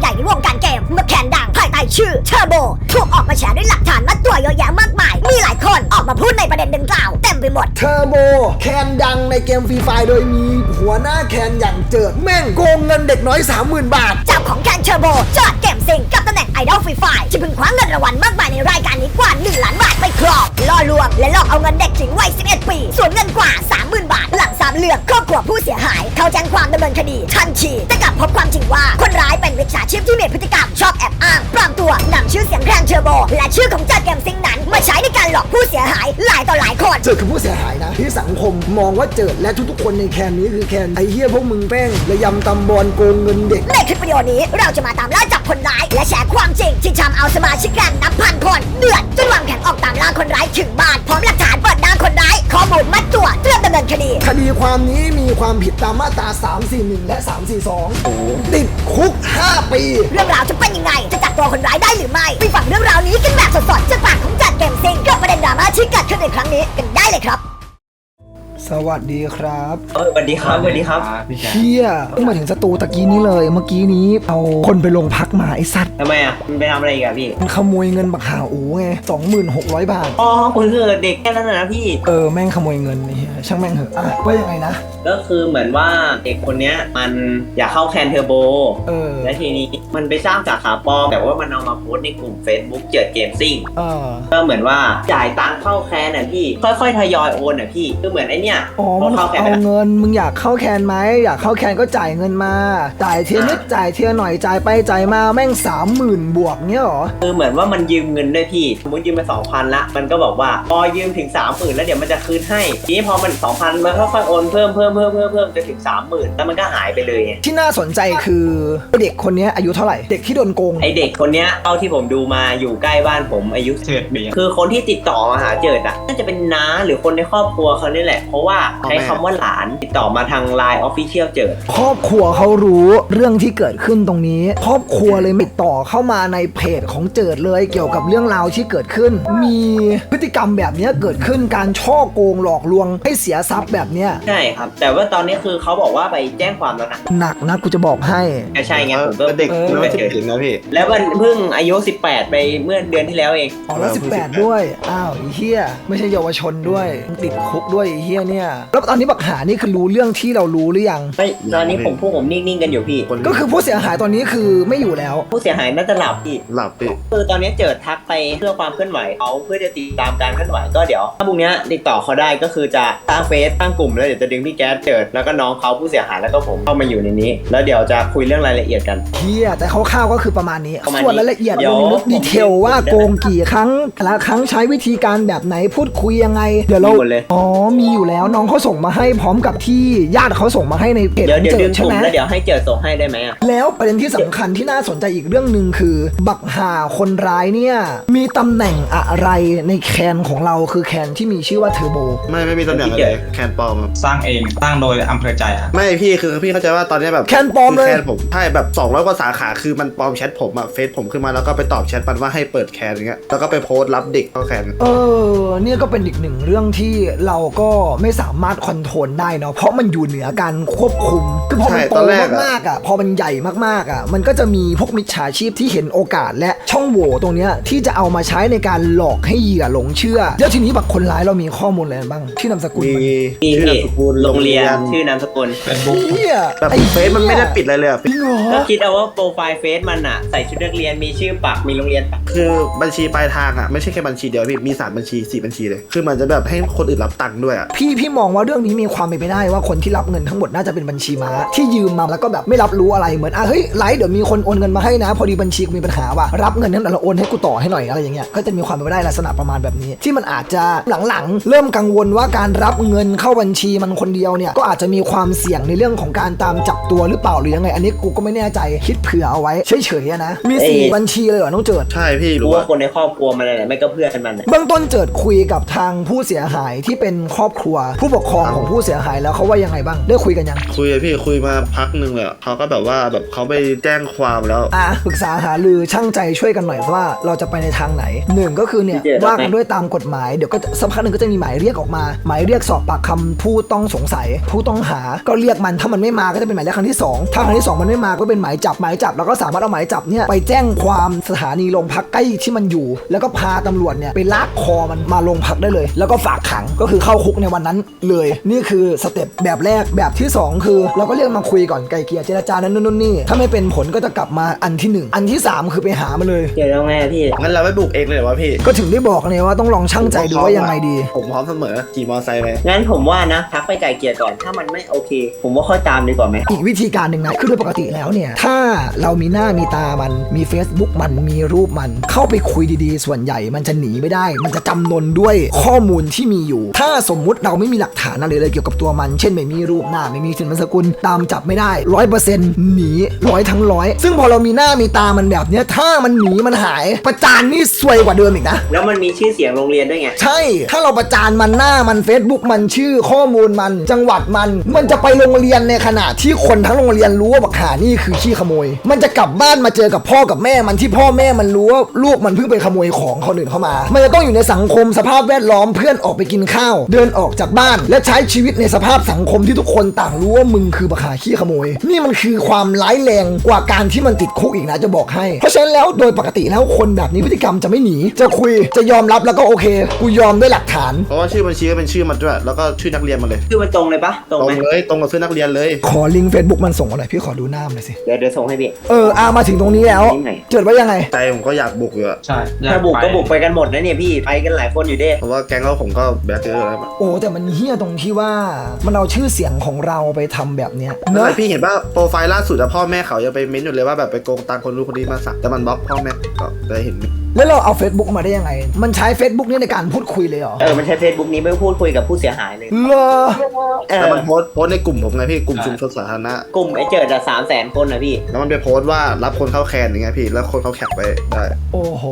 ใหญ่ในวงการเกมเมื่อแคนดังภายใต้ชื่อเทอร์โบถูกออกมาแฉด้วยหลักฐานมัดตัวเยอะแยะมากมาย มีหลายคนออกมาพูดในประเด็นดังกล่าวเต็มไปหมด เทอร์โบแคนดังในเกมฟรีไฟโดยมีหัวหน้าแคนอย่างเจิดแม่งโกงเงินเด็กน้อย 30,000 บาท เจ้าของแคนเทอร์โบจอดเกมซิงกับตำแหน่งไอ ดอลฟรีไฟที่เพิ่งคว้าเงินรางวัลมากมายในรายการนี้กว่า 1 ล้านบาทไปครองล่อลวง และหลอกเอาเงินเด็กหญิงวัย 11 ปี ส่วนเงินกว่า 30,000 บาท หลังสามเรื่องครอบครัวผู้เสียหาย เขาแจ้งความดำเนินคดีทันทีแต่กลับพบความจริงว่าคนร้ายเป็นวิชาชีพที่มีพฤติกรรมชอบแอบอ้างปลอมตัวนำชื่อเสียงแคนเทอร์โบ และชื่อของจอดเกมซิงนั้นมาใช้ในการหลอกผู้เสียหายหลายต่อหลายคนเจิดคือผู้เสียหายนะที่สังคมมองว่าเจิดและทุกๆ คนในแคนนี้คือแคนไอ้เฮียพวกมึงแป้งระยำตำบอลโกงเงินเด็กในคลิปวิดีโอนี้เราจะมาตามล่าจับคนร้าย และแชร์ความจริงที่ทำเอาสมาชิกแกงนับพันคนเดือดจนวางแผนออกตามล่าคนร้ายถึงบ้านพร้อมหลักฐานเปิดด้าคนร้ายข้อมูลมัดตัวเตรียมดำเนินคดี คดีความนี้มีความผิดตามมาตรา 341 และ 342 ติดคุก 5 ปี เรื่องราวจะเป็นยังไง จะจับตัวคนร้ายได้หรือไม่ไปฟังเรื่องราวนี้กันแบบสดๆจากปากของจัดเกมซิงกับประเด็นดราม่าที่เกิดขึ้นในครั้งนี้กันได้เลยครับ สวัสดีครับเออสวัสดีครับสวัสดีครับเฮียเพิ่งมาถึงสตูตะกี้นี้เลย เมื่อกี้นี้เอาคนไปลงพักมาไอ้สัตว์ทำไมอะมันไปทำอะไรอีกอะพี่มันขโมยเงินบักหาอูไง26,000บาท อ๋อคุณคือเด็กแค่นั้นนะนะพี่ เออแม่งขโมยเงินนี่ช่างแม่งเหอะอะว่ายังไงนะ ก็คือเหมือนว่าเด็กคนเนี้ยมันอยากเข้าแคนเทอร์โบเออและทีนี้มันไปสร้างสาขาปลอมแต่ว่ามันเอามาโพสต์ในกลุ่ม Facebook เจิดเกมซิ่งเออก็เหมือนว่าจ่ายตังค์เข้าแคนน่ะพี่ ค่อยๆทยอยโอนน่ะพี่คือเหมือนไอเนี้ยอ๋อพมันเข้าแคนเอาไปแล้วเงิน มึงอยากเข้าแคนไหมอยากเข้าแคนก็จ่ายเงินมา จ่ายเทียนิดจ่ายเทียหน่อยจ่ายไปจ่ายมาแม่งสามหมื่นบวกเนี้ยเหรอคือเหมือนว่ามันยืมเงินด้วยพี่สมมติยืมไปสองพันละมันก็บอกว่าพอยืมถึงสามหมื่นแล้วเดี๋ยวมันจะคืนให้ทีนี้พอมันสองพันมันค่อยๆโอนเพิ่มเพิ่มเพิ่มเพิ่มเพิ่มจนถึงสามหมื่นแล้วมันก็หายไปเลยไงที่น่าสนใจคือเด็กคนเนี้ยอายุเท่าไหร่เด็กที่โดนโกงไอเด็กคนเนี้ยเท่าที่ผมดูมาอยู่ใกล้บ้านผมอายุเจ็ดปีคือคนที่ติดต่อมาหาเจิดอะน่าจะเป็นน้าหรือคนในครอบครัวเขานี่แหละเพราะว่าใช้คำว่าหลานติดต่อมาทางไลน์ออฟฟิเชียลเจิดครอบครัวเขารู้เรื่องที่เกิดขึ้นตรงนี้ ครอบครัวเลยติดต่อเข้ามาในเพจของเจิดเลย เกี่ยวกับเรื่องราวที่เกิดขึ้น มีพฤติกรรมแบบเนี้ยเกิดขึ้นการช่อโกงหลอกลวงให้เสียทรัพย์แบบเนี้ยใช่ครับ แต่ว่าตอนนี้คือเขาบอกว่าไปแจ้งความแล้วนะหนักนะกูจะบอกให้ใช่ไงผมก็เด็กเออไม่ถึงถึงนะพี่ แล้วมันเพิ่งอายุ 18 ไปเมื่อเดือนที่แล้วเอง อ๋อแล้วสิบแปดด้วย อ้าวไอ้เฮียไม่ใช่เยาวชนด้วยติดคุกด้วยไอ้เฮียเนี่ยแล้วตอนนี้บักหานี่คือรู้เรื่องที่เรารู้หรือยัง ไม่ตอนนี้ผมพวกผมนิ่งๆกันอยู่พี่คนก็คือผู้เสียหายตอนนี้คือไม่อยู่แล้ว ผู้เสียหายน่าจะหลับพี่หลับพี่คือตอนนี้เจิดทักไปเพื่อความเคลื่อนไหวเขาเพื่อจะติดตามการเคลื่อนไหวก็เดี๋ยว ถ้าพรุ่งนี้ติดต่อเขาได้ก็คือจะตั้งเฟซตั้งกลุ่มแล้วเดี๋ยวจะดึงพี่แก๊สเจิดแล้วก็น้องเขาผู้เสียหายแล้วก็ผมเข้ามาอยู่ในนี้ แล้วเดี๋ยวจะคุยเรื่องรายละเอียดกันเฮียแต่คร่าวๆก็คือประมาณนี้ประมาณนี้ส่วนรายละเอียดเดี๋ลยวงลึกดีเทลว่าโกงกี่ครั้งแต่ละครั้งใช้วิธีการแบบไหนพูดคุยยังไง เดี๋ยวเรามีหมดเลยอ๋อมีอยู่แล้วน้องเขาส่งมาให้พร้อมกับที่ญาติเขาส่งมาให้ในเพจเดี๋ยวของเดี๋ยวเจิดึดงใช่กลุ่ไหมมแล้วเดี๋ยวให้เจิดส่งให้ได้ไหมอะ แล้วประเด็นที่สำคัญที่น่าสนใจอีกเรื่องหนึ่งคือ บักหาคนร้ายเนี่ย มีตำแหน่งอะไรในแคนของเราคือแคนที่มีชื่อว่าเทอร์โบ ไม่ไม่มีตำแหน่งอะไรเลยแคนปลอมครับสร้างเองสร้างโดยอำเภอใจอะไม่พี่คือพี่เข้าใจว่าตอนนี้แบบแคนปลอมเลย คืแคนผมใช่แบบ200กว่าสาขาคือมันปลอมแชทผมอะเฟซผมขึ้นมาแล้วก็ไปตอบแชทมันว่าให้เปิดแคนอย่างเงี้ยแล้วก็ไปโพสต์รับเด็กเข้าแคน เออเนี่ยก็เป็นอีกหนึ่งเรื่องที่เราก็ไม่สามารถคอนโทรลได้เนาะเพราะมันอยู่เหนือการควบคุม คือพอมันใช่โตตอนแรกอะมากๆอะพอมันใหญ่มากๆอะมันก็จะมีพวกมิจฉาชีพที่เห็นโอกาสและช่องโหว่ตรงเนี้ยที่จะเอามาใช้ในการหลอกให้เหยื่อหลงเชื่อแล้วทีนี้แบบคนร้ายเรามีข้อมูลอะไรบ้างที่อนามสกุลมีมันพี่ชื่อนามสกุลโรงเรียนชื่อนามสกุลเป็นบุ๊กเฮียแบบไอ้เฟซมันไม่ได้ปิดอะไรเลยอะจริงเหรอ ก็คิดเอาว่าโปรไฟล์เฟซมันอะใส่ชุดนักเรียนมีชื่อปักมีโรงเรียนปักคือบัญชีปลายทางอะไม่ใช่แค่บัญชีเดียวพี่มีสามบัญชีสี่บัญชีเลย คือมันจะแบบให้คนอื่นรับตังค์ด้วยอะพี่พี่มองว่าเรื่องนี้มีความเป็นไปได้ว่าคนที่รับเงินทั้งหมดน่าจะเป็นบัญชีม้าที่ยืมมาแล้วก็แบบไม่รับรู้อะไรเหมือนอะเฮ้ยไลฟ์เดี๋ยวมีคนโอนเงินมาให้นะ พอดีบัญชีกูมีปัญหาว่ะรับเงินนั้นเราโอนให้กูต่อให้หน่อยอะไรอย่างเงี้ยก็จะมีความเป็นไปได้ลักษณะประมาณแบบนี้ ที่มันอาจจะหลังๆ เริ่มกังวลว่าการรับเงินเข้าบัญชีมันคนเดียวเนี่ยก็อาจจะมีความเสี่ยงในเรื่องของการตามจับตัวหรือเปล่าหรือยังไง อันนี้กูก็ไม่แน่ใจคิดเผื่อเอาไว้เฉยๆอะนะมีสี่บัญชีเลยเหรอน้องเจิดใช่พี่รู้รู้ว่าว่าคนในครอบครัวมันอะไรไม่ก็เพื่อนมันอะเบื้องต้นเจิดคุยกับทางผู้เสียหายที่เป็นครอบครัวผู้ปกครองของผู้เสียหายแล้วเขาว่ายังไงบ้างได้คุยกันยัง คุยอะพี่คุยมาพักหนึ่งเลยอะเขาก็แบบว่าแบบเขาไปแจ้งความแล้ว อะปรึกษาหารือช่างใจช่วยกันหน่อยว่าเราจะไปในทางไหนหนึ่งก็คือเนี่ยพี่เจว่ากันด้วยตามกฎหมายเดี๋ยวก็จะสักพักหนึ่งก็จะมีหมายเรียกออกมา หมายเรียกสอบปากคำผู้ต้องสงสัย ผู้ต้องหาก็เรียกมันถ้ามันไม่มาก็จะเป็นหมายเรียกครั้งที่สองถ้าครั้งที่สองมันไม่มาก็เป็นหมายจับหมายจับแล้วก็สามารถเอาหมายจับเนี่ยไปแจ้งความสถานีโรงพักใกล้ที่มันอยู่ แล้วก็พาตำรวจเนี่ยไปลากคอมันมาโรงพักได้เลย แล้วก็ฝากขังก็คือเข้าคุกในวันนั้นเลยนี่คือสเต็ปแบบแรกแบบที่สองคือ เราก็เรียกมาคุยก่อนไกลเกลี่ยเจรจานั้นนู่นนี่ถ้าไม่เป็นผลก็จะกลับมาอันที่หนึ่งอันที่สามคือไปหามาเลยเจอแล้วไงอะพี่ งั้นเราไม่บุกเองเลยเหรอวะพี่ก็ถึงได้บอกเนี่ยว่าต้องลองช่างใจดูว่ายังไงดี ผมพร้อมเสมอขี่มอไซค์ไป งั้นผมว่านะทักไปไก่เกลียก่อน ถ้ามันไม่โอเค ผมว่าค่อยตามดีกว่าไหมอีกวิธีการหนึ่งนะคือโดยปกติแล้วเนี่ย ถ้าเรามีหน้ามีตามันมี Facebook มันมีรูปมัน เข้าไปคุยดีๆ ส่วนใหญ่มันจะหนีไม่ได้ มันจะจำนนด้วยข้อมูลที่มีอยู่ ถ้าสมมุติเราไม่มีหลักฐานอะไรเลยเกี่ยวกับตัวมัน เช่นไม่มีรูปหน้าไม่มีสินสกุล ตามจับไม่ได้ร้อยเปอร์เซ็นต์หนีร้อยทั้งร้อยซึ่งพอเรามีหน้ามีตามันแบบเนี้ยถ้ามันหนีมันหายประจานนี่ซวยกว่าเดิมอีกนะ แล้วมันมีชื่อเสียงโรงเรียนด้วยไง ใช่ ถ้าเราประจานมันหน้ามัน Facebook มันชื่อข้อมูลมัน จังหวัดมัน มันจะไปโรงเรียนในขณะที่คนทั้งโรงเรียนรู้ว่าบักหานี่คือขี้ขโมย มันจะกลับบ้านมาเจอกับพ่อกับแม่มันที่พ่อแม่มันรู้ว่าลูกมันเพิ่งไปขโมยของคนอื่นเข้ามา มันจะต้องอยู่ในสังคมสภาพแวดล้อมเพื่อนออกไปกินข้าว เดินออกจากบ้าน และใช้ชีวิตในสภาพสังคมที่ทุกคนต่างรู้ว่ามึงคือบักหาขี้ขโมย นี่มันคือความร้ายแรงกว่าการที่มันติดคุกอีกนะจะบอกให้ เพราะฉะนั้นแล้วโดยปกติแล้วคนแบบนี้พฤติกรรมจะไม่หนี จะคุยจะยอมรับแล้วก็โอเค กูยอมด้วยหลักฐาน เพราะว่าชื่อบัญชีก็เป็นชื่อมันด้วยแล้วก็ชื่อนักเรียนมันเลยคือมันตรงเลยปะตรงตรงไหมเลยตรงกับชื่อนักเรียนเลยขอลิงก์เฟซบุ๊กมันส่งมาหน่อยพี่ขอดูหน้ามันหน่อยสิเดี๋ยวเดี๋ยวส่งให้พี่ เอออามาถึงตรงนี้แล้วที่ไหนเจิดว่ายังไง ใจผมก็อยากบุกอยู่อะใช่อยถ้าบุกไปก็บุกไปกันหมดนะเนี่ยพี่ไปกันหลายคนอยู่เด้ เพราะว่าแก๊งเราผมก็แบกเจอแล้วโอ้แต่มันเฮี้ยตรงที่ว่ามันเอาชื่อเสียงของเราไปทำแบบเนี้ยเนเนอะอะพี่เห็นว่าโปรไฟล์ล่าสุดอะพ่อแม่เขายังไปเม้นอยู่เลยว่าแบบไปโกงตังค์คนรู้นคนนี้มาสักแต่มันบล็อกพ่อแม่ก็ได้เห็นแล้วเราเอา Facebook มาได้ยังไง มันใช้ Facebook นี่ในการพูดคุยเลยเหรอ เออ มันใช้เฟซบุ๊กนี้ไม่พูดคุยกับผู้เสียหายเลยเลอเอแต่อมันโพสต์โพสต์ในกลุ่มผมไงพี่ กลุ่มชุมชนสาธารณะ กลุ่มไอ้เจิดอะสามแสนคนนะพี่ แล้วมันไปโพสต์ว่ารับคนเข้าแคนอย่างเงี้ยพี่ แล้วคนเขาแคปไปได้ โอ้โห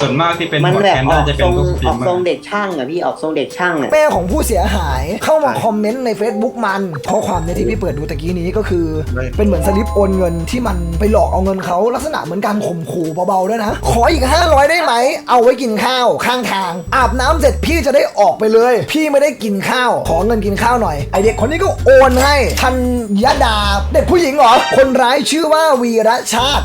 ส่วนมากที่เป็นมันหัวแบบแคนอน่าอกจะทเป็รนงพวกสตรีอมอกเมอทรงร์เด็กช่างอะพี่ออกทรงเด็กช่างอะแม่ของผู้เสียหายเข้ามาคอมเมนต์ใน Facebook มันข้อความในที่พี่เปิดดูตะกี้นี้ก็คือไม่เป็นเหมือนสลิปโอนเงินที่มันไปหลอกเอาเงินเขาลักษณะเหมือนการข่มขู่เบาๆด้วยนะ ขออีก 500 ได้ไหม เอาไว้กินข้าวข้างทาง อาบน้ำเสร็จพี่จะได้ออกไปเลย พี่ไม่ได้กินข้าว ขอเงินกินข้าวหน่อยไอเด็กคนนี้ก็โอนให้ทันยดา เด็กผู้หญิงเหรอคนร้ายชื่อว่าวีระชาติ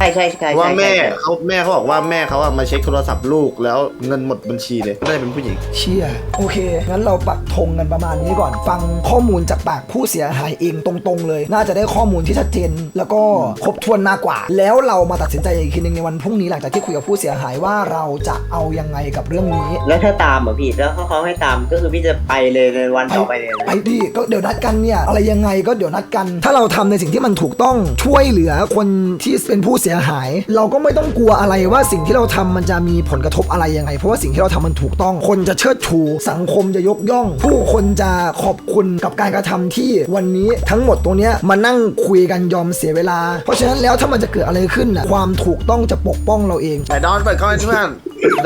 ใช่ใช่ใช่ว่าใช่แม่ใช่เขาแม่เขาบอกว่าแม่เขาอะมาเช็คโทรศัพท์ลูกแล้วเงินหมดบัญชีเลยไม่ได้เป็นผู้หญิง เชี่ยโอเค งั้นเราปักธงกันประมาณนี้ก่อน ฟังข้อมูลจากปากผู้เสียหายเองตรงๆเลย น่าจะได้ข้อมูลที่ชัดเจน แล้วก็ครบถ้วนมากกว่า แล้วเรามาตัดสินใจอีกทีหนึงในวันพรุ่งนี้หลังจากที่คุยกับผู้เสียหายว่าเราจะเอายังไงกับเรื่องนี้ แล้วถ้าตามเหรอพี่แล้วเขาเขาให้ตามก็คือพี่จะไปเลยในวันต่อไปเลยนะไปดิก็เดี๋ยวนัดกันเนี่ยอะไรยังไงก็เดี๋ยวนัดกัน ถ้าเราทำในสิ่งที่มันถูกต้องช่วยเหลือคนที่เป็นผู้เสียหาย เราก็ไม่ต้องกลัวอะไรว่าสิ่งที่เราทำมันจะมีผลกระทบอะไรยังไง เพราะว่าสิ่งที่เราทำมันถูกต้องคนจะเชิดชูสังคมจะยกย่อง ผู้คนจะขอบคุณกับการกระทำที่วันนี้ทั้งหมดตรงเนี้ยมานั่งคุยกันยอมเสียเวลา เพราะฉะนั้นแล้วถ้ามันจะเกิดอะไรขึ้นน่ะความถูกต้องจะปกป้องเราเองไอ้ดอนเปิดกล้องให้เพื่อน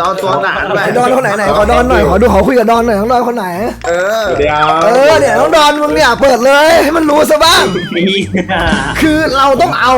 ดอนตัวหนาด้วย ไอ้ดอนคนไหนไหนขอดอนหน่อยขอดูขอคุยกับดอนหน่อยน้องดอนคนไหน เออ เดี๋ยวเออเนี่ยน้องดอนมึงเนี่ยเปิดเลยให้มันรู้ซะบ้าง คือเราต้องเอา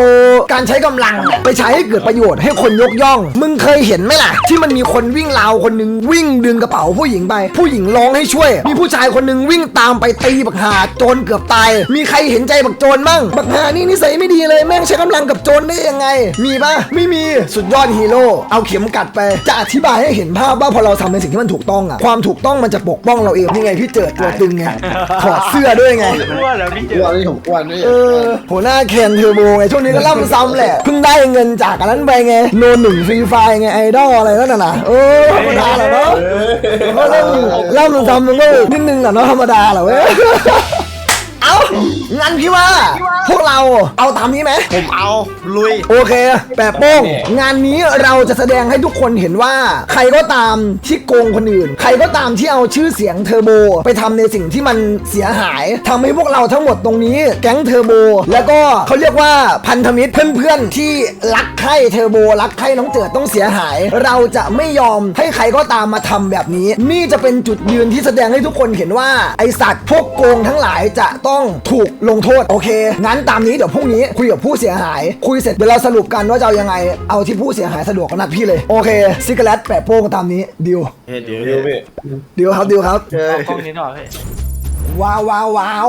การใช้กำลังเนี่ยไปใช้ให้เกิดประโยชน์ให้คนยกย่อง มึงเคยเห็นไหมล่ะ ที่มันมีคนวิ่งราวคนหนึ่งวิ่งดึงกระเป๋าผู้หญิงไป ผู้หญิงร้องให้ช่วย มีผู้ชายคนหนึ่งวิ่งตามไปตีบักหาโจรเกือบตาย มีใครเห็นใจบักโจรบ้างบักหานี่นิสัยไม่ดีเลยแม่งใช้กำลังกับโจรได้ยังไง มีปะไม่มีสุดยอดฮีโร่เอาเข็มกัดไปจะอธิบายให้เห็นภาพว่าพอเราทำในสิ่งที่มันถูกต้องอะความถูกต้องมันจะปกป้องเราเองนี่ไงพี่เจิดตัวตึงไงถอดเสื้อด้วยไงว่าแล้วพี่เจอ้วนนี่ผมอ้วนนี่เออหัวหน้าเคนเทอร์โบไงช่วงนี้ก็ล่ำซ้ำแหละเพิ่งได้เงินจากอันนั้นไปไงโนหนึ่งฟรีไฟไงไอดอลอะไรนั่นน่ะนะเออธรรมดาแหละเนาะก็ต้องล่ำซ้ำมันก็นิดนึงแหละเนาะธรรมดาแหละเว้ย เอา งั้นพี่ว่า พวกเราเอาตามนี้ไหม ผมเอาลุย โอเคแปะโป้ง งานนี้เราจะแสดงให้ทุกคนเห็นว่า ใครก็ตามที่โกงคนอื่น ใครก็ตามที่เอาชื่อเสียงเทอร์โบ ไปทำในสิ่งที่มันเสียหายทำให้พวกเราทั้งหมดตรงนี้ แก๊งเทอร์โบ แล้วก็เขาเรียกว่าพันธมิตรเพื่อนๆที่รักใคร่เทอร์โบรักใคร่น้องเจิดต้องเสียหาย เราจะไม่ยอมให้ใครก็ตามมาทำแบบนี้ นี่จะเป็นจุดยืนที่แสดงให้ทุกคนเห็นว่าไอสัตว์พวกโกงทั้งหลายจะต้องถูกลงโทษโอเค งั้นตามนี้เดี๋ยวพรุ่งนี้คุยกับผู้เสียหาย คุยเสร็จเดี๋ยวเราสรุปกันว่าจะเอายังไง เอาที่ผู้เสียหายสะดวกก็นัดพี่เลย โอเคซิกเลตแปะโป้งตามนี้ดิวเฮ้ยเดี๋ยวดูพี่ดิวครับดิวครับเฮ้ยกล้องนี้หน่อยพี่ ว้าวว้าวว้าว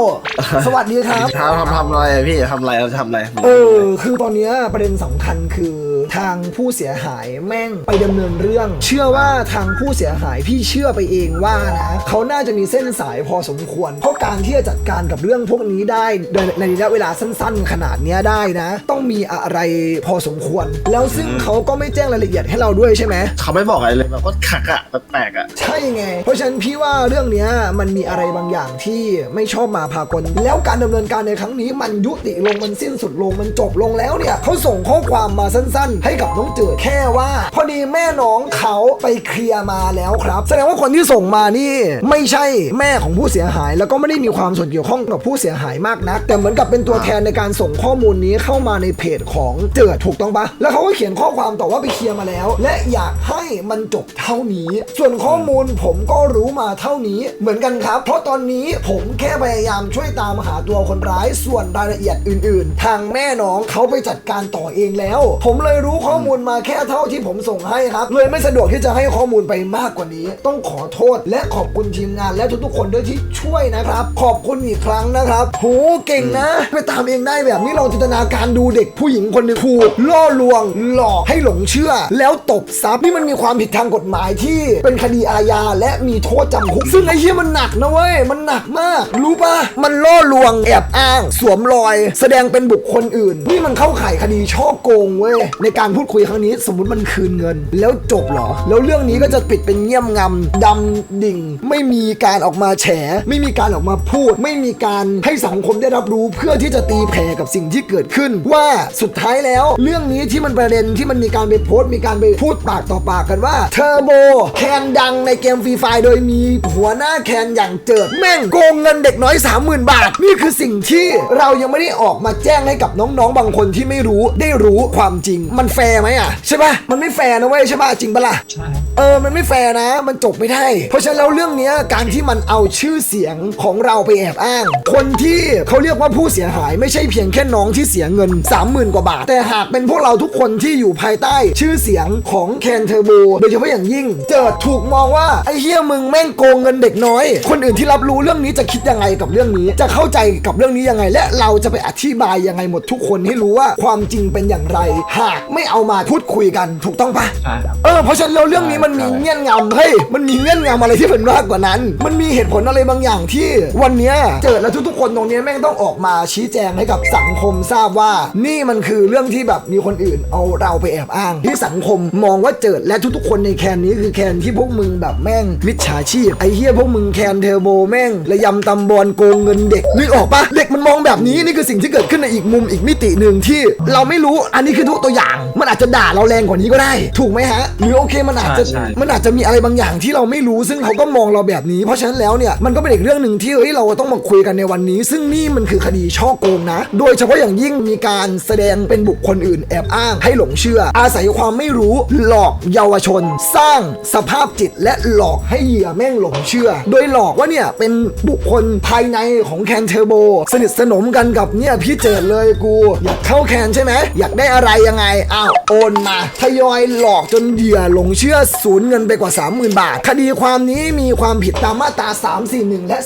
สวัสดีครับทำทำทำอะไรอะพี่ทำอะไรเราทำอะไรเออคือตอนเนี้ยประเด็นสำคัญคือทางผู้เสียหายแม่งไปดำเนินเรื่อง เชื่อว่าทางผู้เสียหายพี่เชื่อไปเองว่านะเขาน่าจะมีเส้นสายพอสมควร เพราะการที่จะจัดการกับเรื่องพวกนี้ได้ในในระยะเวลาสั้น ๆ ขนาดเนี้ยได้นะ ต้องมีอะไรพอสมควร แล้วซึ่งเขาก็ไม่แจ้งรายละเอียดให้เราด้วยใช่ไหมเขาไม่บอกอะไรเลยแบบก็ขักอะแปลกๆอะใช่ไง เพราะฉะนั้นพี่ว่าเรื่องเนี้ยมันมีอะไรบางอย่างที่ไม่ชอบมาพากลแล้วการดำเนินการในครั้งนี้มันยุติลงมันสิ้นสุดลงมันจบลงแล้วเนี่ยเขาส่งข้อความมาสั้นๆ ให้กับน้องเจิดแค่ว่า พอดีแม่น้องเขาไปเคลียร์มาแล้วครับ แสดงว่าคนที่ส่งมานี่ ไม่ใช่แม่ของผู้เสียหาย แล้วก็ไม่ได้มีความส่วนเกี่ยวข้องกับผู้เสียหายมากนัก แต่เหมือนกับเป็นตัวแทนในการส่งข้อมูลนี้เข้ามาในเพจของเจิดถูกต้องปะแล้วเขาก็เขียนข้อความต่อว่าไปเคลียร์มาแล้ว และอยากให้มันจบเท่านี้ ส่วนข้อมูลผมก็รู้มาเท่านี้เหมือนกันครับ เพราะตอนนี้ผมแค่พยายามช่วยตามหาตัวคนร้ายส่วนรายละเอียดอื่น ๆ ทางแม่น้องเขาไปจัดการต่อเองแล้ว ผมเลยรู้ข้อมูลมาแค่เท่าที่ผมส่งให้ครับ เลยไม่สะดวกที่จะให้ข้อมูลไปมากกว่านี้ ต้องขอโทษและขอบคุณทีมงานและทุกๆ คนด้วยที่ช่วยนะครับ ขอบคุณอีกครั้งนะครับโหเก่งนะ ไปตามเองได้แบบนี้เราจินตนาการดูเด็กผู้หญิงคนหนึ่งถูกล่อลวง หลอกให้หลงเชื่อ แล้วตบทรัพย์นี่มันมีความผิดทางกฎหมายที่เป็นคดีอาญาและมีโทษจำคุกซึ่งไอ้เหี้ยมันหนักนะเว้ยมันหนักมาก รู้ปะมันล่อลวงแอบอ้าง สวมรอย แสดงเป็นบุคคลอื่น นี่มันเข้าข่ายคดีช่อโกงเว้ยในการพูดคุยครั้งนี้สมมติมันคืนเงิน แล้วจบเหรอ แล้วเรื่องนี้ก็จะปิดเป็นเงียบงำดำดิ่ง ไม่มีการออกมาแฉ ไม่มีการออกมาพูด ไม่มีการให้สังคมได้รับรู้เพื่อที่จะตีแผ่กับสิ่งที่เกิดขึ้น ว่าสุดท้ายแล้ว เรื่องนี้ที่มันประเด็นที่มันมีการไปโพสต์มีการไปพูดปากต่อปากกันว่าเทอร์โบแคนดังในเกมฟรีไฟโดยมีหัวหน้าแคนอย่างเจิดแม่งโกงเงินเด็กน้อย 30,000 บาท นี่คือสิ่งที่เรายังไม่ได้ออกมาแจ้งให้กับน้องๆ บางคนที่ไม่รู้ได้รู้ความจริง มันแฟร์ไหมอะใช่ปะมันไม่แฟร์นะเว้ยใช่ปะจริงปะล่ะใช่ เออ มันไม่แฟร์นะ มันจบไม่ได้ เพราะฉะนั้นแล้วเรื่องเนี้ยการที่มันเอาชื่อเสียงของเราไปแอบอ้าง คนที่เขาเรียกว่าผู้เสียหายไม่ใช่เพียงแค่น้องที่เสียเงิน 30,000 กว่าบาท แต่หากเป็นพวกเราทุกคนที่อยู่ภายใต้ ชื่อเสียงของแคนเทอร์โบโดยเฉพาะอย่างยิ่ง เจิดถูกมองว่าไอ้เฮียมึงแม่งโกงเงินเด็กน้อย คนอื่นที่รับรู้เรื่องนี้จะคิดยังไงกับเรื่องนี้ จะเข้าใจกับเรื่องนี้ยังไง และเราจะไปอธิบายยังไงหมดทุกคนให้รู้ว่าความจริงเป็นอย่างไร หากไม่เอามาพูดคุยกันถูกต้องปะใช่ครับเออเพราะฉะนั้นแล้วเรื่องนี้มันมีเงื่อนงำเฮ้ยมันมีเงื่อนงำอะไรที่เป็นมากกว่านั้น มันมีเหตุผลอะไรบางอย่างที่ วันเนี้ยเจิดและทุกๆคนตรงเนี้ยแม่งต้องออกมาชี้แจงให้กับสังคมทราบว่า นี่มันคือเรื่องที่แบบมีคนอื่น เอาเราไปแอบอ้าง ที่สังคมมองว่าเจิดและทุกๆ คนในแคนนี้คือแคนที่พวกมึงแบบแม่งมิจฉาชีพไอ้เหี้ยพวกมึงแคนเทอร์โบแม่งระยำตำบอลโกงเงินเด็กนึกออกปะเด็กมันมองแบบนี้นี่คือสิ่งที่เกิดขึ้นในอีกมุมอีกมิติหนึ่งที่เราไม่รู้อันนี้คือทุกตัวอย่าง มันอาจจะด่าเราแรงกว่านี้ก็ได้ ถูกไหมฮะ หรือโอเคมันอาจจะใช่ใช่ มันอาจจะมีอะไรบางอย่างที่เราไม่รู้ซึ่งเขาก็มองเราแบบนี้ เพราะฉะนั้นแล้วเนี่ยมันก็เป็นอีกเรื่องหนึ่งที่เฮ้ยเราต้องมาคุยกันในวันนี้ ซึ่งนี่มันคือคดีช่อโกงนะ โดยเฉพาะอย่างยิ่งมีการแสดงเป็นบุคคลอื่นแอบอ้างให้หลงเชื่อ อาศัยความไม่รู้หลอกเยาวชน สร้างสภาพจิตและหลอกให้เหยื่อแม่งหลงเชื่อ โดยหลอกว่าเนี่ยเป็นบุคคลภายในของแคนเทอร์โบสนิทสนมกันกับเนี่ยพี่เจิดเลยกู อยากเข้าแคนใช่ไหมอยากได้อะไรยังไงอ้าวโอนมาทยอยหลอกจนเหยื่อหลงเชื่อสูญเงินไปกว่า 30,000 บาท คดีความนี้มีความผิดตามมาตรา 341 และ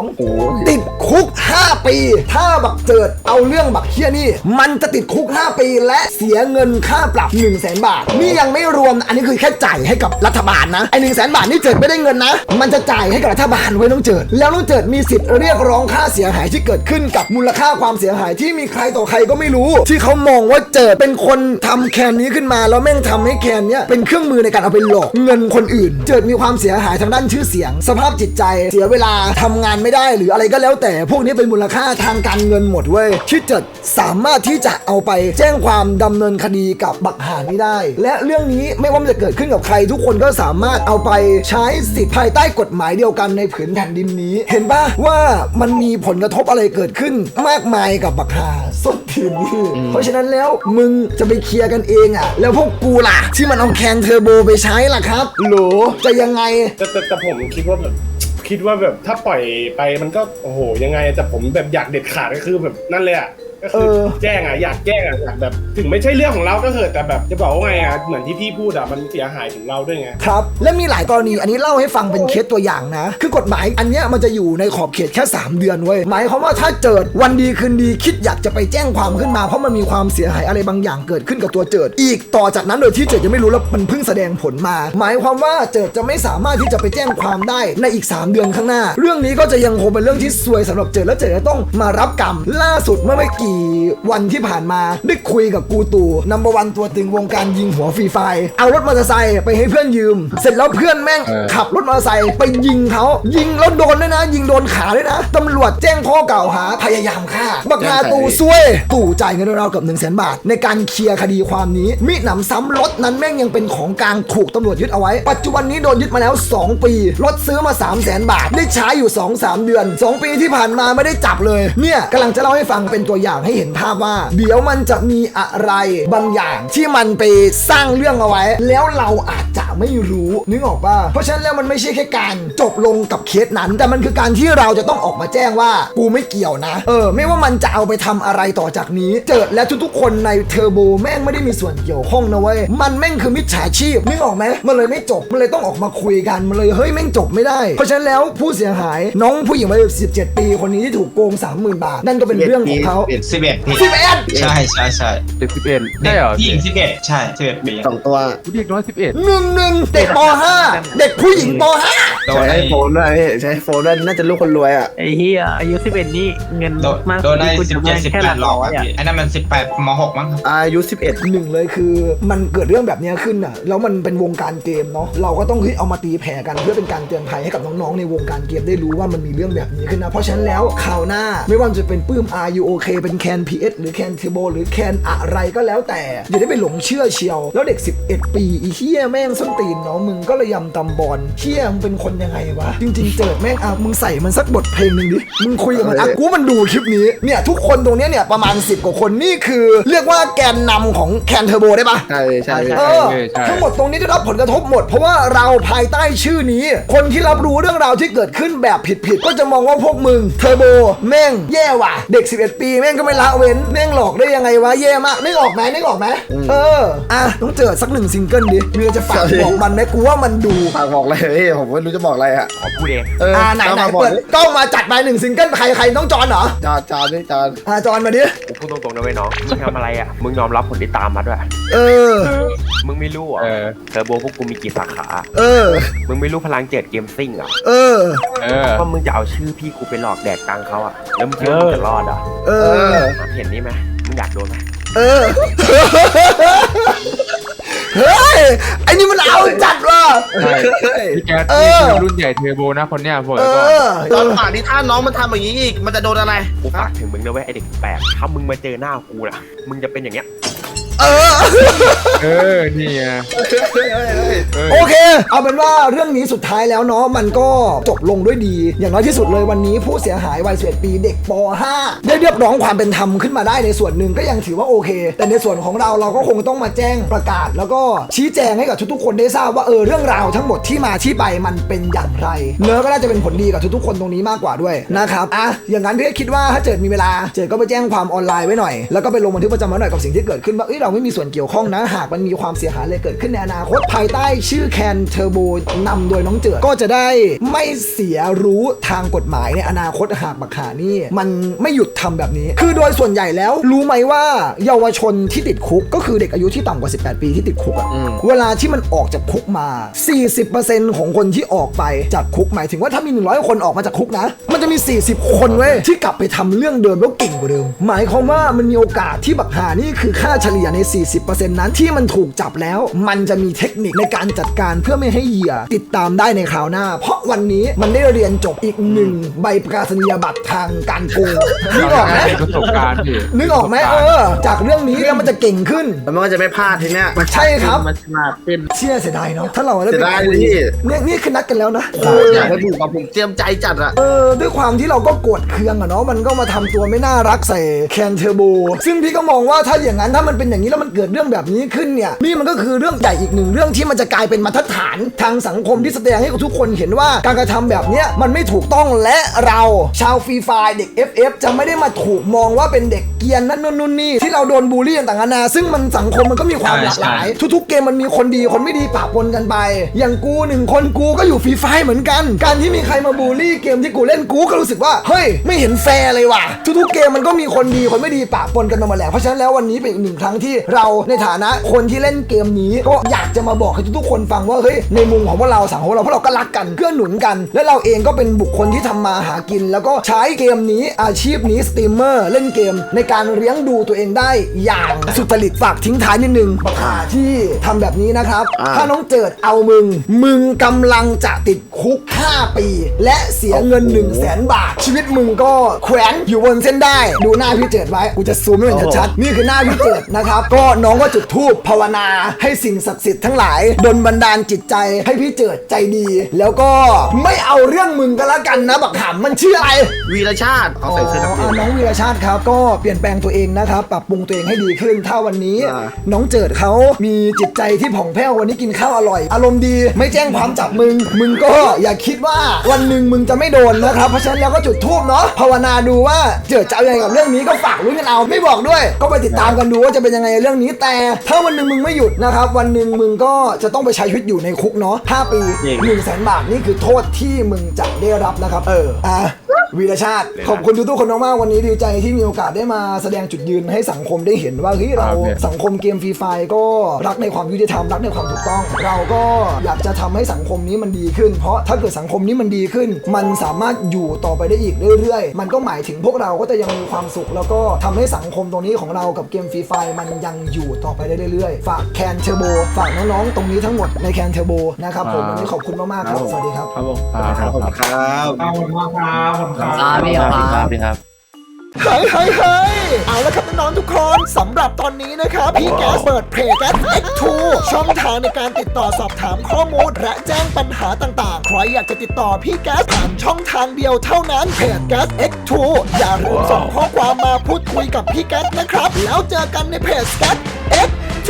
342 ติดคุก 5 ปี ถ้าบักเจิดเอาเรื่องบักเฮียนี่ มันจะติดคุก 5 ปี และเสียเงินค่าปรับ 1 0 0 0 0แบาท นี่ยังไม่รวมอันนี้คือแค่จ่ายให้กับรัฐบาลนะไอ้หนึ่งแสนบาทนี่เจิดไม่ได้เงินนะ มันจะจ่ายให้กับรัฐบาลไว้น้องเจิดแล้วน้องเจิดมีสิทธิ์เรียกร้องค่าเสียหายที่เกิดขึ้นกับมูลค่าความเสียหายที่มีใครต่อใครก็ไม่รู้ ที่เขามองว่าเจิดเป็นคนทำแคนนี้ขึ้นมาแล้วแม่งทำให้แคนเนี้ยเป็นเครื่องมือในการเอาไปหลอกเงินคนอื่น เจิดมีความเสียหายทางด้านชื่อเสียง สภาพจิตใจเสียเวลาทำงานไม่ได้หรืออะไรก็แล้ว แต่พวกนี้เป็นมูลค่าทางการเงินหมดเว้ยที่เจิดสามารถที่จะเอาไปแจ้งความดำเนินคดีกับบักหานี่ได้ และเรื่องนี้ไม่ว่ามันจะเกิดขึ้นกับใคร ทุกคนก็สามารถเอาไปใช้สิทธิภายใต้กฎหมายเดียวกันในผืนแผ่นดินนี้เห็นปะว่ามันมีผลกระทบอะไรเกิดขึ้นมากมายกับบักหาส้นทีมนี่เพราะฉะนั้นแล้วมึงจะไปเคลียร์กันเองอะ แล้วพวกกูล่ะ ที่มันเอาแคนเทอร์โบไปใช้ล่ะครับโหลจะยังไง แต่แต่แต่ผมคิดว่าแบบคิดว่าแบบถ้าปล่อยไปมันก็โอ้โหยังไงแต่ผมแบบอยากเด็ดขาดก็คือแบบนั่นเลยอะ ก็คือเออแจ้งอะอยากแจ้งอะอยากแบบ ถึงไม่ใช่เรื่องของเราก็เถอะแต่แบบจะบอกว่าไงอะเหมือนที่พี่พูดอะมันเสียหายถึงเราด้วยไงครับ และมีหลายกรณีอันนี้เล่าให้ฟังเป็นเคสตัวอย่างนะ คือกฎหมายอันเนี้ยมันจะอยู่ในขอบเขตแค่ 3 เดือนเว้ยหมายความว่าถ้าเจิดวันดีคืนดีคิดอยากจะไปแจ้งความขึ้นมาเพราะมันมีความเสียหายอะไรบางอย่างเกิดขึ้นกับตัวเจิด อีกต่อจากนั้นโดยที่เจิดยังไม่รู้แล้วมันเพิ่งแสดงผลมา หมายความว่าเจิดจะไม่สามารถที่จะไปแจ้งความได้ในอีก 3 เดือนข้างหน้า เรื่องนี้ก็จะยังคงเป็นเรื่องที่ซวยสำหรับเจิดและเจิดจะต้องมารับกรรมล่าสุดเมื่อไม่กี่วันที่ผ่านมาได้คุยกับกูตู่นัมเบอร์วันตัวตึงวงการยิงหัวฟรีไฟร์เอารถมอเตอร์ไซค์ไปให้เพื่อนยืม เสร็จแล้วเพื่อนแม่งขับรถมอเตอร์ไซค์ไปยิงเขายิงแล้วโดนด้วยนะ ยิงโดนขาด้วยนะตำรวจแจ้งข้อกล่าวหาพยายามฆ่าบักนาตู่ซวยตู่จ่ายเงินเราวๆเกับ1นึ่งแสนบาท ในการเคลียร์คดีความนี้มิหนำซ้ำรถนั้นแม่งยังเป็นของกลางถูกตำรวจยึดเอาไว้ ปัจจุบันนี้โดนยึดมาแล้ว 2 ปีรถซื้อมา3 0 0แสนบาท ได้ใช้อยู่ 2-3 เดือน 2 ปีที่ผ่านมาไม่ได้จับเลยเนี่ยกำลังจะเล่าให้ฟังเป็นตัวอย่างให้เห็นภาพว่า เดี๋ยวมันจะมีอะไรบางอย่างที่มันไปสร้างเรื่องเอาไว้ แล้วเราอาจจะไม่รู้นึกออกป่ะเพราะฉะนั้นแล้วมันไม่ใช่แค่การจบลงกับเคสนั้น แต่มันคือการที่เราจะต้องออกมาแจ้งว่ากูไม่เกี่ยวนะ เออ ไม่ว่ามันจะเอาไปทำอะไรต่อจากนี้ เจิดและทุกๆคนในเทอร์โบแม่งไม่ได้มีส่วนเกี่ยวข้องนะเว้ยมันแม่งคือมิจฉาชีพนึกออกไหมมันเลยไม่จบมันเลยต้องออกมาคุยกันมันเลยเฮ้ยแม่งจบไม่ได้ เพราะฉะนั้นแล้วผู้เสียหายน้องผู้หญิงวัย17 ปีคนนี้ที่ถูกโกง 30,000 บาท นั่นก็เป็นเรื่องของเขาสิบเอ็ดพี่11ใช่ใช่ใช่เด็กสิบเอ็ดเด็ได้กเหรอผู้หญิงสิบเอ็ดใช่สิบเอ็ดปีสองตัวเด็กน้อยสิบเอ็ดหนึ่งหนึ่งเด็กป .5 เด็กผู้หญิงป .5 โดนใช้ไอไอ้โฟนด้วยพี่ใช้ไอโฟนด้วยน่าจะลูกคนรวยอะไอ้เฮียอายุสิบเอ็ดนี่เงินโดนมากโดนไอ้ที่กูสิบจะเจ็ดได้สิบแค่แปหลัดกหลอกร้อยอะอะพี่ไอ้นั่นมันสิบแปดมหกมั้งอายุ11หนึ่งเลยคือมันเกิดเรื่องแบบเนี้ยขึ้นอะแล้วมันเป็นวงการเกมเนาะเราก็ต้องเฮ้ยเอามาตีแผ่กันเพื่อเป็นการเตือนภัยให้กับน้องๆในวงการเกมได้รู้ว่ามันมีเรื่องแบบนี้ขึ้นนะเพราะฉะนั้นแล้วข่าวหน้าไม่ว่าจะเป็นปื้ม RUOK เป็นแคน PS หรือแคนเทโบหรือแคนอะไรก็แล้วแต่ อย่าได้ไปหลงเชื่อเชียว แล้วเด็ก 11 ปีอีเฮียแม่งส้นตีนเนาะมึงก็ระยำตำบอลเฮียมึงเป็นคนยังไงวะ จริง ๆ เจิดแม่งอะมึงใส่มันสักบทเพลงหนึ่งดิมึงคุยกับมันอะกูมันดูคลิปนี้เนี่ยทุกคนตรงเนี้ยเนี่ยประมาณ 10 กว่าคนนี่คือ เรียกว่าแกนนำของแคนเทอร์โบได้ปะ ใช่ใช่พี่เออทั้งหมดตรงนี้ได้รับผลกระทบหมด เพราะว่าเราภายใต้ชื่อนี้ คนที่รับรู้เรื่องราวที่เกิดขึ้นแบบผิดๆ ก็จะมองว่าพวกมึงเทอร์โบแม่งแย่ว่ะ เด็ก 11 ปีแม่งก็ไม่ละเว้นแม่งหลอกได้ยังไงวะแย่มากนึกออกไหมนึกออกไหมเอออะต้องเจอสักหนึ่งซิงเกิลดิมีอะไรจะฝากบอกมันไหมกูว่ามันดูฝากบอกอะไรพี่ผมไม่รู้จะบอกอะไรอะขอพูดเองเอออ่าไหนไหนอามาบอกเปิดกล้องมาจัดไปหนึ่งซิงเกิลใครใครต้องจอนเหรอจานจานนี่จานอ่าจอนมาดิกูพูดตรงๆนะเว้ยน้องมึงทำอะไรอะมึงยอมรับผลที่ตามมาด้วยเออ มึงไม่รู้เหรอะเออเทอร์โบพวกกูมีกี่สาขา เออ มึงไม่รู้พลังเจ็ดเกมซิ่งเหรอะเออเออว่ามึงจะเอาชื่อพี่กูไปหลอกแดกตังค์เขาอะแล้วมึงคิดว่ามึงจะรอดอะเอเอออเห็นนี่ไหมมึงอยากโดนไหมเออ เฮ้ย ไอ้นี่มันเอาจัดว่ะใช่พี่แก๊สเอนี่อคือรุ่นใหญ่เทอร์โบนะคนเนี้ยบอกเอไว้ก่อนอตอนป่านนี้ถ้าน้องมันทำอย่างนี้อีก มันจะโดนอะไร กูฝากถึงมึงนะเว้ยไอเด็กแปลกถ้ามึงมาเจอหน้ากูน่ะ มึงจะเป็นอย่างเงี้ย เออ เออนี่ไงเออโอเค เอาเป็นว่าเรื่องนี้สุดท้ายแล้วเนาะมันก็จบลงด้วยดี อย่างน้อยที่สุดเลยวันนี้ผู้เสียหายวัย11ปีเด็กป .5 ได้เรียกร้องความเป็นธรรมขึ้นมาได้ในส่วนหนึ่งก็ยังถือว่าโอเค แต่ในส่วนของเราเราก็คงต้องมาแจ้งประกาศ แล้วก็ชี้แจงให้กับทุกๆคนได้ทราบว่าเออเรื่องราวทั้งหมดที่มาที่ไปมันเป็นอย่างไรเนื้อะก็น่าจะเป็นผลดีกับทุกๆคนตรงนี้มากกว่าด้วยนะครับอะอย่างนั้นพี่ก็คิดว่าถ้าเจิดมีเวลาเจิดก็ไปแจ้งความออนไลน์ไว้หน่อยแล้วก็ไปลงบันทึกประจำวันหน่อยกับสิ่งที่เกิดขึ้นว่าเอ้ยเราเราไม่มีส่วนเกี่ยวข้องนะ หากมันมีความเสียหายอะไรเกิดขึ้นในอนาคตภายใต้ชื่อแคนเทอร์โบนำโดยน้องเจิดก็จะได้ไม่เสียรู้ทางกฎหมายในอนาคตหากบักหานี่ มันไม่หยุดทำแบบนี้ คือโดยส่วนใหญ่แล้ว รู้ไหมว่าเยาวชนที่ติดคุก ก็คือเด็กอายุที่ต่ำกว่า 18 ปีที่ติดคุกอะเวลาที่มันออกจากคุกมา 40%ของคนที่ออกไปจากคุกหมายถึงว่าถ้ามี 100 คนออกมาจากคุกนะ มันจะมี 40 คนเว้ยที่กลับไปทำเรื่องเดิมแล้วเก่งกว่าเดิม หมายความว่ามันมีโอกาสที่บักหานี่คือค่าเฉลี่ยใน 40%นั้นที่มันถูกจับแล้ว มันจะมีเทคนิคในการจัดการเพื่อไม่ให้เหยื่อติดตามได้ในคราวหน้า เพราะวันนี้มันได้เรียนจบอีกหนึ่งใบประกาศนียบัตรทางการโกงนึกออกไหมเป็นประสบการณ์พี่นึกออกไหมเออ จากเรื่องนี้แล้วมันจะเก่งขึ้นแล้วมันก็จะไม่พลาดทีเนี้ยใช่ครับมันฉลาดขึ้นเชื่อเสียดายเนาะถ้าเราได้เสียไปดายคุยพี่เนี่ยนี่คือนัดกันแล้วนะอยากให้บุกกับผมเตรียมใจจัดอะเออด้วยความที่เราก็โกรธเคืองอะเนาะมันก็มาทำตัวไม่น่ารักใส่แคนเทอร์โบซึ่งพี่ก็มองว่าถ้าอย่างนั้นถ้ามันเป็นอย่างนี้แล้วมันเกิดเรื่องแบบนี้ขึ้นเนี่ยนี่มันก็คือเรื่องใหญ่อีกหนึ่งเรื่องที่มันจะกลายเป็นมาตรฐานทางสังคมที่แสดงให้กับทุกคนเห็นว่าการกระทำแบบเนี้ยมันไม่ถูกต้องและเราชาวฟรีไฟร์เด็ก FF จะไม่ได้มาถูกมองว่าเป็นเด็กเกรียนนั่นนู่นนนนี่ที่เราโดนบูลลี่ต่างๆนานาซึ่งมันสังคมมันก็มีความหลากหลาย ทุกๆ เกมมันมีคนดีคนไม่ดีปะปนกันไป อย่างกูหนึ่งคนกูก็อยู่ฟรีไฟร์เหมือนกัน การที่มีใครมาบูลลี่เกมที่กูเล่นกูก็รู้สึกว่าเฮ้ยไม่เห็นแฟร์เลยว่ะทุกๆเกมมันก็มีคนดีคนไม่ดีปะปนกันมาหมดแหละเพราะฉะนั้นแล้ววันนี้เป็นอีกหนึ่งครั้งที่เราในฐานะคนที่เล่นเกมนี้ก็อยากจะมาบอกให้ทุกๆคนฟังว่าเฮ้ยในมุมของพวกเราสังคมเราพวกเราก็รักกันเกื้อหนุนกัน และเราเองก็เป็นบุคคลที่ทำมาหากิน แล้วก็ใช้เกมนี้อาชีพนี้สตรีมเมอร์เล่นเกม ในการเลี้ยงดูตัวเองได้อย่างสุจริตฝากทิ้งท้ายนิดนึงบักหาที่ทำแบบนี้นะครับ ถ้าน้องเจิดเอามึง มึงกำลังจะติดคุก 5 ปี และเสียเงิน 1 0 0 0 0แสนบาท ชีวิตมึงก็แขวนอยู่บนเส้นได้ ดูหน้าพี่เจิดไว้กูจะซูมให้มันชัดๆนี่คือหน้าพี่เจิดนะครับก็น้องก็จุดธูปภาวนาให้สิ่งศักดิ์สิทธิ์ทั้งหลายดลบันดาลจิตใจให้พี่เจิดใจดี แล้วก็ไม่เอาเรื่องมึงก็แล้วกันนะบักหำมันชื่ออะไรวีรชาติเอาใส่เสื้อนักเรียน น้องวีรชาติครับก็เปลี่ยนแปลงตัวเองนะครับปรับปรุงตัวเองให้ดีขึ้น ถ้าวันนี้ อ่า น้องเจิดเขามีจิตใจที่ผ่องแผ้ววันนี้กินข้าวอร่อย อารมณ์ดีไม่แจ้งความจับมึง มึงก็อย่าคิดว่าวันหนึ่งมึงจะไม่โดนนะครับ เพราะฉะนั้นเราก็จุดทูบเนาะภาวนาดูว่าเจิดจะเอายังไงกับเรื่องนี้ก็ฝากรู้นกันเอาไม่บอกด้วย ก็ไปติดตามกันดูว่าจะเป็นยังไงเรื่องนี้แต่ถ้าวันหนึ่งมึงไม่หยุดนะครับ วันหนึ่งมึงก็จะต้องไปใช้ชีวิตอยู่ในคุกเนาะ5ปี1นึ่งแสนบาทนี่คือโทษที่มึงจะได้รับนะครับ เอออะ วีรชาติ ขอบคุณทุกๆคนมากๆวันนี้ดีใจที่มีโอกาสได้มาแสดงจุดยืนให้สังคมได้เห็นว่าเฮ้ยเราครับเนี่ยสังคมเกมฟรีไฟก็รักในความยุติธรรมรักในความถูกต้อง เราก็อยากจะทำให้สังคมนี้มันดีขึ้น เพราะถ้าเกิดสังคมนี้มันดีขึ้น มันสามารถอยู่ต่อไปได้อีกเรื่อยๆ มันก็หมายถึงพวกเราก็จะยังมีความสุข แล้วก็ทำให้สังคมตรงนี้ของเรากับเกมฟรีไฟมันยังอยู่ต่อไปได้เรื่อยๆ ฝากแคนเทอร์โบฝากน้องๆตรงนี้ทั้งหมดในแคนเทอร์โบนะครับผมวันนี้ขอบคุณมากๆครับสวัสดีครับครับผมครับผมครับขอบคุณมากครับขอบคุณครับครับพี่ครับเฮ้ยเฮ้ยเฮ้ยเอาละครับน้องๆทุกคนสำหรับตอนนี้นะครับ พี่แก๊สเปิดเพจแก๊ส X2 ช่องทางในการติดต่อสอบถามข้อมูล และแจ้งปัญหาต่างๆ ใครอยากจะติดต่อพี่แก๊สผ่านช่องทางเดียวเท่านั้นเพจแก๊ส X2 อย่าลืมส่งข้อความมาพูดคุยกับพี่แก๊สนะครับ แล้วเจอกันในเพจแก๊ส X2